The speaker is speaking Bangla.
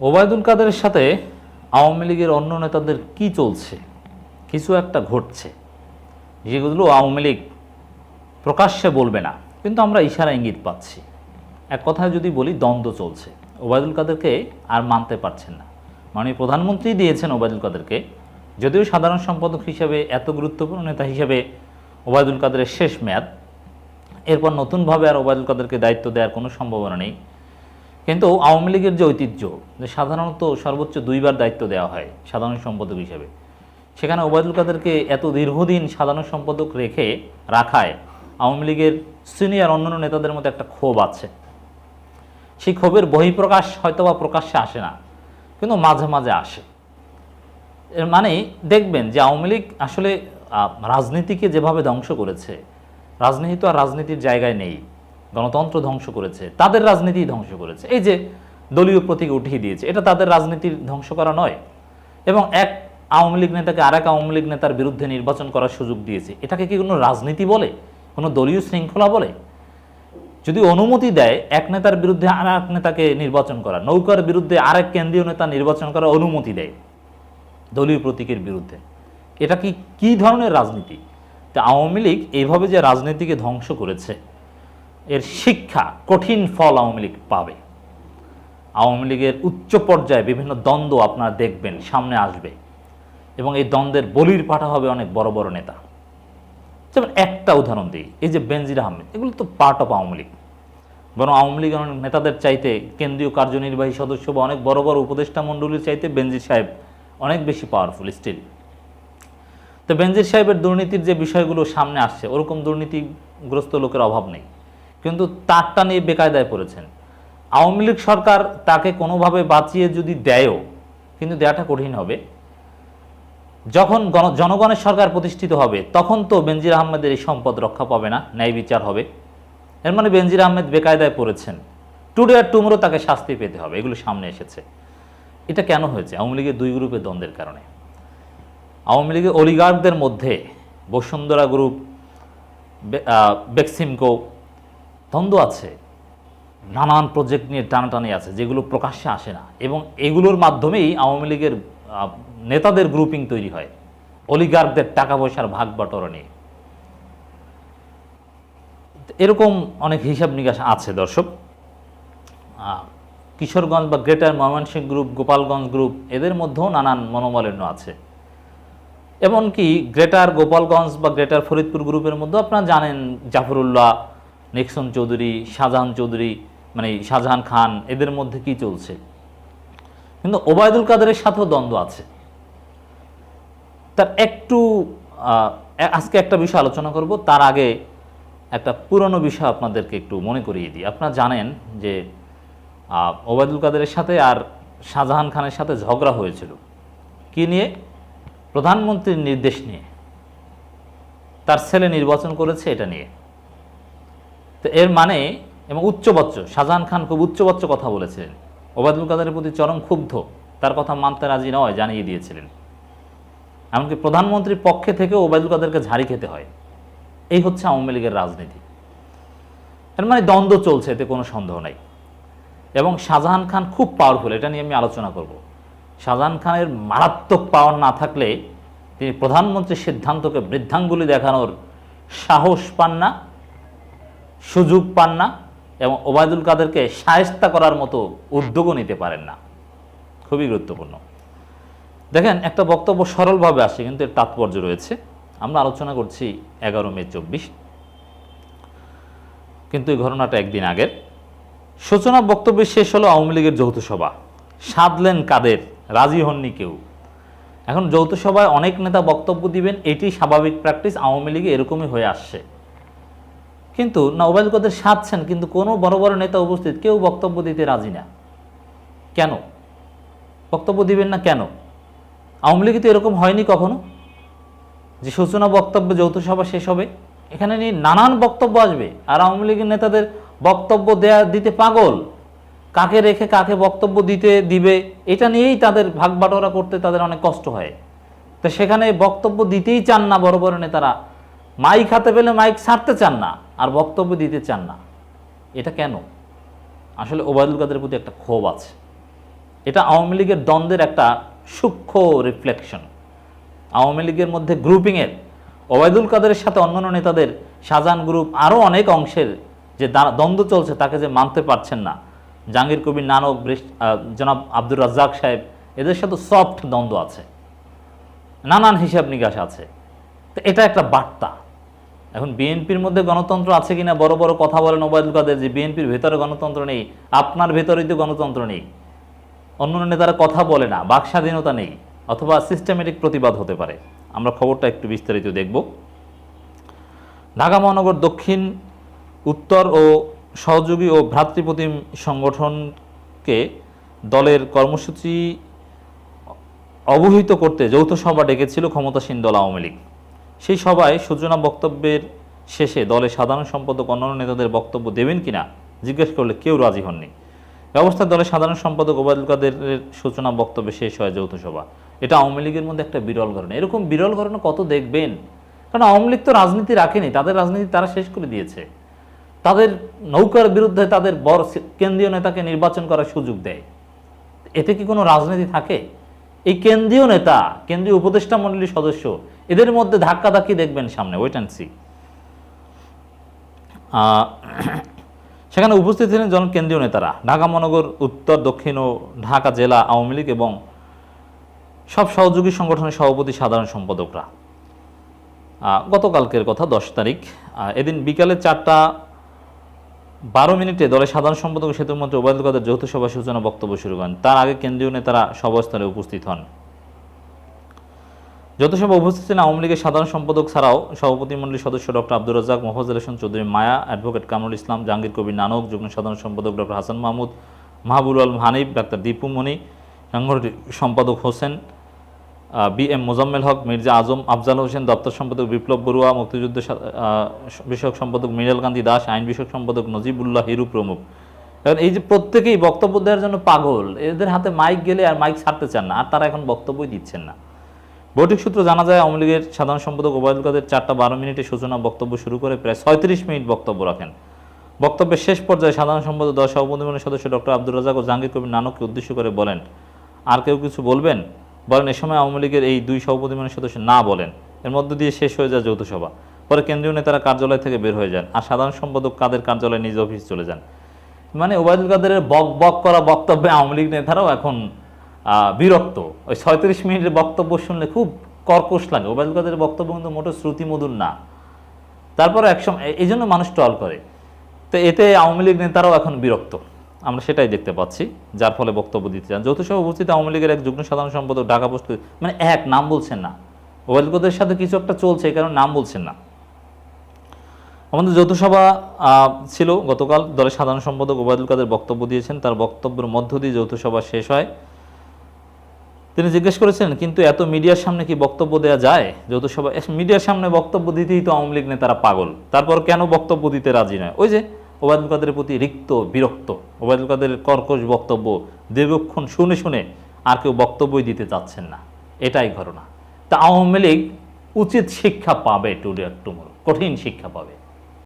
ওবায়দুল কাদেরের সাথে আওয়ামী লীগের অন্য নেতাদের কি চলছে? কিছু একটা ঘটছে। যেগুলো আওয়ামী লীগ প্রকাশ্যে বলবে না, কিন্তু আমরা ইশারা ইঙ্গিত পাচ্ছি। এক কথায় যদি বলি, দ্বন্দ্ব চলছে। ওবায়দুল কাদেরকে আর মানতে পারছেন না। মাননীয় প্রধানমন্ত্রী দিয়েছেন ওবায়দুল কাদেরকে। যদিও সাধারণ সম্পাদক হিসাবে এত গুরুত্বপূর্ণ নেতা হিসাবে ওবায়দুল কাদেরের শেষ মেয়াদ, এরপর নতুনভাবে আর ওবায়দুল কাদেরকে দায়িত্ব দেওয়ার কোনো সম্ভাবনা নেই। কিন্তু আওয়ামী লীগের যে ঐতিহ্য, যে সাধারণত সর্বোচ্চ দুইবার দায়িত্ব দেওয়া হয় সাধারণ সম্পাদক হিসেবে, সেখানে ওবায়দুল কাদেরকে এত দীর্ঘদিন সাধারণ সম্পাদক রেখে রাখায় আওয়ামী লীগের সিনিয়র অন্যান্য নেতাদের মধ্যে একটা ক্ষোভ আছে। সেই ক্ষোভের বহিঃপ্রকাশ হয়তো বা প্রকাশ্যে আসে না, কিন্তু মাঝে মাঝে আসে। এর মানে দেখবেন যে আওয়ামী লীগ আসলে রাজনীতিকে যেভাবে ধ্বংস করেছে, রাজনীতি তো আর রাজনীতির জায়গায় নেই। গণতন্ত্র ধ্বংস করেছে, তাদের রাজনীতি ধ্বংস করেছে। এই যে দলীয় প্রতীক উঠিয়ে দিয়েছে, এটা তাদের রাজনীতির ধ্বংস করা নয়। এবং এক আওয়ামী লীগ নেতাকে আরেক আওয়ামী লীগ নেতার বিরুদ্ধে নির্বাচন করার সুযোগ দিয়েছে। এটাকে কি কোনো রাজনীতি বলে? কোনো দলীয় শৃঙ্খলা বলে? যদি অনুমতি দেয় এক নেতার বিরুদ্ধে আর এক নেতাকে নির্বাচন করা, নৌকার বিরুদ্ধে আর এক কেন্দ্রীয় নেতা নির্বাচন করার অনুমতি দেয় দলীয় প্রতীকের বিরুদ্ধে, এটা কি কি ধরনের রাজনীতি? তা আওয়ামী লীগ এইভাবে যে রাজনীতিকে ধ্বংস করেছে এর শিক্ষা কঠিন ফল আওয়ামী লীগ পাবে। আওয়ামী লীগের উচ্চ পর্যায়ে বিভিন্ন দ্বন্দ্ব আপনারা দেখবেন, সামনে আসবে। এবং এই দ্বন্দ্বের বলির পাঠা হবে অনেক বড় বড় নেতা। যেমন একটা উদাহরণ দিই, এই যে বেনজির আহমেদ, এগুলো তো পার্ট অফ আওয়ামী লীগ। বরং আওয়ামী লীগের অনেক নেতাদের চাইতে কেন্দ্রীয় কার্যনির্বাহী সদস্য বা অনেক বড় বড় উপদেষ্টা মণ্ডলীর চাইতে বেনজির সাহেব অনেক বেশি পাওয়ারফুল স্টিল তো বেনজির সাহেবের দুর্নীতির যে বিষয়গুলো সামনে আসছে, ওরকম দুর্নীতিগ্রস্ত লোকের অভাব নেই। কিন্তু তারটা নিয়ে বেকায়দায় পড়েছেন। আওয়ামী লীগ সরকার তাকে কোনোভাবে বাঁচিয়ে যদি দেয়ও, কিন্তু দেয়াটা কঠিন হবে। যখন জনগণের সরকার প্রতিষ্ঠিত হবে, তখন তো বেনজির আহমেদের এই সম্পদ রক্ষা পাবে না, ন্যায় বিচার হবে। এর মানে বেনজির আহমেদ বেকায়দায় পড়েছেন। টুডে আর টুমরো তাকে শাস্তি পেতে হবে, এগুলো সামনে এসেছে। এটা কেন হয়েছে? আওয়ামী লীগের দুই গ্রুপের দ্বন্দ্বের কারণে। আওয়ামী লীগের অলিগার্কদের মধ্যে বসুন্ধরা গ্রুপ বেক্সিমকো দ্বন্দ্ব আছে, নানান প্রজেক্ট নিয়ে টানাটানি আছে, যেগুলো প্রকাশ্যে আসে না। এবং এগুলোর মাধ্যমেই আওয়ামী লীগের নেতাদের গ্রুপিং তৈরি হয় অলিগার্কদের টাকা পয়সার ভাগ বাটোয়ারা নিয়ে এরকম অনেক হিসাব নিকাশ আছে, দর্শক। কিশোরগঞ্জ বা greater Mymensingh group Gopalganj group এদের মধ্যেও নানান মনোমালিন্য আছে। এমনকি গ্রেটার গোপালগঞ্জ বা গ্রেটার ফরিদপুর গ্রুপের মধ্যে আপনারা জানেন, জাফরুল্লাহ নিক্সন চৌধুরী, শাহজাহান চৌধুরী মানে শাহজাহান খান, এদের মধ্যে কি চলছে? কিন্তু ওবায়দুল কাদেরের সাথেও দ্বন্দ্ব আছে। তার একটু আজকে একটা বিষয় আলোচনা করব, তার আগে একটা পুরনো বিষয় আপনাদেরকে একটু মনে করিয়ে দিই। আপনারা জানেন যে ওবায়দুল কাদেরের সাথে আর শাহজাহান খানের সাথে ঝগড়া হয়েছিল। কি নিয়ে? প্রধানমন্ত্রীর নির্দেশ নিয়ে। তার ছেলে নির্বাচন করেছে এটা নিয়ে। তো এর মানে এবং উচ্চবচ্চ, শাহজাহান খান খুব উচ্চবচ্চ কথা বলেছিলেন। ওবায়দুল কাদেরের প্রতি চরম ক্ষুব্ধ, তার কথা মানতে রাজি নয়, জানিয়ে দিয়েছিলেন। এমনকি প্রধানমন্ত্রীর পক্ষে থেকে ওবায়দুল কাদেরকে ঝাড়ি খেতে হয়। এই হচ্ছে আওয়ামী লীগের রাজনীতি। এর মানে দ্বন্দ্ব চলছে, এতে কোনো সন্দেহ নাই। এবং শাহজাহান খান খুব পাওয়ারফুল এটা নিয়ে আমি আলোচনা করব। শাহজাহান খানের মারাত্মক পাওয়ার না থাকলে তিনি প্রধানমন্ত্রীর সিদ্ধান্তকে বৃদ্ধাঙ্গুলি দেখানোর সাহস পান না। সুযোগ পান না এবং ওবায়দুল কাদেরকে সায়স্তা করার মতো উদ্যোগও নিতে পারেন না। খুবই গুরুত্বপূর্ণ। দেখেন একটা বক্তব্য সরলভাবে আসে কিন্তু এর তাৎপর্য রয়েছে। আমরা আলোচনা করছি এগারো মে চব্বিশ। কিন্তু এই ঘটনাটা একদিন আগের। সূচনা বক্তব্য শেষ হলো আওয়ামী লীগের যৌথ সভা। সাধলেন কাদের? রাজি হননি কেউ। এখন যৌথ সভায় অনেক নেতা বক্তব্য দিবেন এটি স্বাভাবিক প্র্যাকটিস আওয়ামী লীগে এরকমই হয়ে আসছে। কিন্তু না ওবায়দুল কাদের সাধছেন, কিন্তু কোনো বড় বড় নেতা উপস্থিত কেউ বক্তব্য দিতে রাজি না। কেন? বক্তব্য দিবেন না কেন? আওয়ামী লীগে তো এরকম হয়নি কখনো? যে সূচনা বক্তব্য, যৌথ সভা শেষ হবে? এখানে নিয়ে নানান বক্তব্য আসবে। আর আওয়ামী লীগের নেতাদের বক্তব্য দেয়া, দিতে পাগল। কাকে রেখে কাকে বক্তব্য দিতে দিবে, এটা নিয়েই তাদের ভাগ করতে তাদের অনেক কষ্ট হয়। তো সেখানে বক্তব্য দিতেই চান না বড় বড় নেতারা। মাইক হাতে পেলে মাইক ছাড়তে চান না আর বক্তব্য দিতে চান না। এটা কেন? আসলে ওবায়দুল কাদের প্রতি একটা ক্ষোভ আছে। এটা আওয়ামী লীগের দ্বন্দ্বের একটা সূক্ষ্ম রিফ্লেকশন আওয়ামী লীগের মধ্যে গ্রুপিংয়ের ওবায়দুল কাদেরের সাথে অন্যান্য নেতাদের শাহজাহান গ্রুপ আরও অনেক অংশের যে দ্বন্দ্ব চলছে তাকে যে মানতে পারছেন না। জাহাঙ্গীর কবির নানক জনাব আব্দুর রাজ্জাক সাহেব, এদের সাথে সফট দ্বন্দ্ব আছে। নানান হিসাব নিকাশ আছে। তো এটা একটা বার্তা। এখন বিএনপির মধ্যে গণতন্ত্র আছে কিনা? বড় বড় কথা বলেন ওবায়দুল কাদের যে বিএনপির ভেতরে গণতন্ত্র নেই, আপনার ভেতরেই তো গণতন্ত্র নেই। অন্যান্য নেতারা কথা বলে না, বাক স্বাধীনতা নেই, অথবা সিস্টেমেটিক প্রতিবাদ হতে পারে। আমরা খবরটা একটু বিস্তারিত দেখব। ঢাকা মহানগর দক্ষিণ, উত্তর ও সহযোগী ও ভ্রাতৃপ্রতিম সংগঠনকে দলের কর্মসূচি অবহিত করতে যৌথ সভা ডেকেছিল ক্ষমতাসীন দল আওয়ামী লীগ। সেই সভায় সূচনা বক্তব্যের শেষে দলের সাধারণ সম্পাদক, অন্যান্য নেতাদের বক্তব্য দেবেন কিনা জিজ্ঞেস করলে কেউ রাজি হননি। এ অবস্থায় দলের সাধারণ সম্পাদক ওবায়দুল কাদেরের সূচনা বক্তব্যে শেষ হয় যৌথ সভা। এটা আওয়ামী লীগের মধ্যে একটা বিরল ঘটনা। এরকম বিরল ঘটনা কত দেখবেন? কারণ আওয়ামী লীগ তো রাজনীতি রাখেনি, তাদের রাজনীতি তারা শেষ করে দিয়েছে। তাদের নৌকার বিরুদ্ধে তাদের বড় কেন্দ্রীয় নেতাকে নির্বাচন করার সুযোগ দেয়। এতে কি কোনো রাজনীতি থাকে? এই কেন্দ্রীয় নেতা, কেন্দ্রীয় উপদেষ্টা মণ্ডলীর সদস্য এদের মধ্যে ধাক্কাধাক্কি দেখবেন সামনে ওয়েট অ্যান্ড সি সেখানে উপস্থিত ছিলেন জন কেন্দ্রীয় নেতারা, ঢাকা মহানগর, উত্তর, দক্ষিণ ও ঢাকা জেলা আওয়ামী লীগ এবং সব সহযোগী সংগঠনের সভাপতি সাধারণ সম্পাদকরা। গতকালকের কথা, দশ তারিখ এদিন বিকালে চারটা বারো মিনিটে দলের সাধারণ সম্পাদক সেতুমন্ত্রী ওবায়দুল কাদের যৌথ সভা সূচনা বক্তব্য শুরু করেন। তার আগে কেন্দ্রীয় নেতারা সভাস্থলে উপস্থিত হন। যৌথ সভা উপস্থিত ছিলেন আওয়ামী লীগের সাধারণ সম্পাদক ছাড়াও সভাপতিমণ্ডলীর সদস্য ডক্টর আব্দুর রাজ্জাক মোহাম্মদ হোসেন চৌধুরী মায়া, অ্যাডভোকেট কামরুল ইসলাম, জাহাঙ্গীর কবির নানক, যুগ্ম সাধারণ সম্পাদক ডক্টর হাসান মাহমুদ মাহবুল আলম হানিফ, ডাক্তার দীপু মণি সাংগঠনিক সম্পাদক হোসেন বি এম মোজাম্মেল হক, মির্জা আজম আফজাল হোসেন, দপ্তর সম্পাদক বিপ্লব বড়ুয়া, মুক্তিযুদ্ধ বিষয়ক সম্পাদক মৃণাল গান্ধী দাস, আইন বিষয়ক সম্পাদক নজিবুল্লাহ হিরু প্রমুখ। এখন এই যে প্রত্যেকেই বক্তব্য দেওয়ার জন্য পাগল, এদের হাতে মাইক গেলে আর মাইক ছাড়তে চান না, আর তারা এখন বক্তব্যই দিচ্ছেন না। বৈঠক সূত্র জানা যায়, আওয়ামী লীগের সাধারণ সম্পাদক ওবায়দুল কাদের চারটা বারো মিনিটে সূচনা বক্তব্য শুরু করে প্রায় ছয়ত্রিশ মিনিট বক্তব্য রাখেন। বক্তব্যের শেষ পর্যায়ে সাধারণ সম্পাদক, দশ সভাপতিমণ্ডলীর সদস্য ডক্টর আব্দুর রাজাক ও জাহাঙ্গীর কবির নানককে উদ্দেশ্য করে বলেন, আর কেউ কিছু বলবেন? বলেন, এ সময় আওয়ামী লীগের এই দুই সভাপতিমণ্ডলীর সদস্য না বলেন। এর মধ্য দিয়ে শেষ হয়ে যায় যৌথ সভা পরে কেন্দ্রীয় নেতারা কার্যালয় থেকে বের হয়ে যান আর সাধারণ সম্পাদক কাদের কার্যালয়ে নিজ অফিস চলে যান। মানে ওবায়দুল কাদেরের বক বক করা বক্তব্যে আওয়ামী লীগ নেতারাও এখন বিরক্ত। ওই ছয়ত্রিশ মিনিটের বক্তব্য শুনলে খুব কর্কশ লাগে। ওবায়দুল কাদের বক্তব্য কিন্তু মোটে শ্রুতিমধুর না। তারপরে একসময় এই জন্য মানুষ টল করে। তো এতে আওয়ামী লীগ নেতারাও এখন বিরক্ত। আমরা সেটাই দেখতে পাচ্ছি যার ফলে বক্তব্য দিতে চান। যৌথ সভা উপস্থিত আওয়ামী লীগের এক যুগ্ম সাধারণ সম্পাদক ঢাকা পোস্ট মানে এক নাম বলছেন না। ওবায়দুল কাদের সাথে কিছু একটা চলছে এই কারণে নাম বলছেন না। আমাদের যৌথ সভা আহ, ছিল গতকাল। দলের সাধারণ সম্পাদক ওবায়দুল কাদের বক্তব্য দিয়েছেন। তার বক্তব্যের মধ্য দিয়ে যৌথ সভা শেষ হয়। তিনি জিজ্ঞেস করেছেন কিন্তু এত মিডিয়ার সামনে কি বক্তব্য দেওয়া যায়? যৌথ সভা মিডিয়ার সামনে বক্তব্য দিতেই তো আওয়ামী লীগ নেতারা পাগল। তারপর কেন বক্তব্য দিতে রাজি নয়? ওই যে ওবায়দুল কাদের প্রতি রিক্ত, বিরক্ত। ওবায়দুল কাদের কর্কশ বক্তব্য দীর্ঘক্ষণ শুনে শুনে আর কেউ বক্তব্যই দিতে চাচ্ছেন না। এটাই ঘটনা। তা আওয়ামী লীগ উচিত শিক্ষা পাবে টুডে টুমোর। কঠিন শিক্ষা পাবে।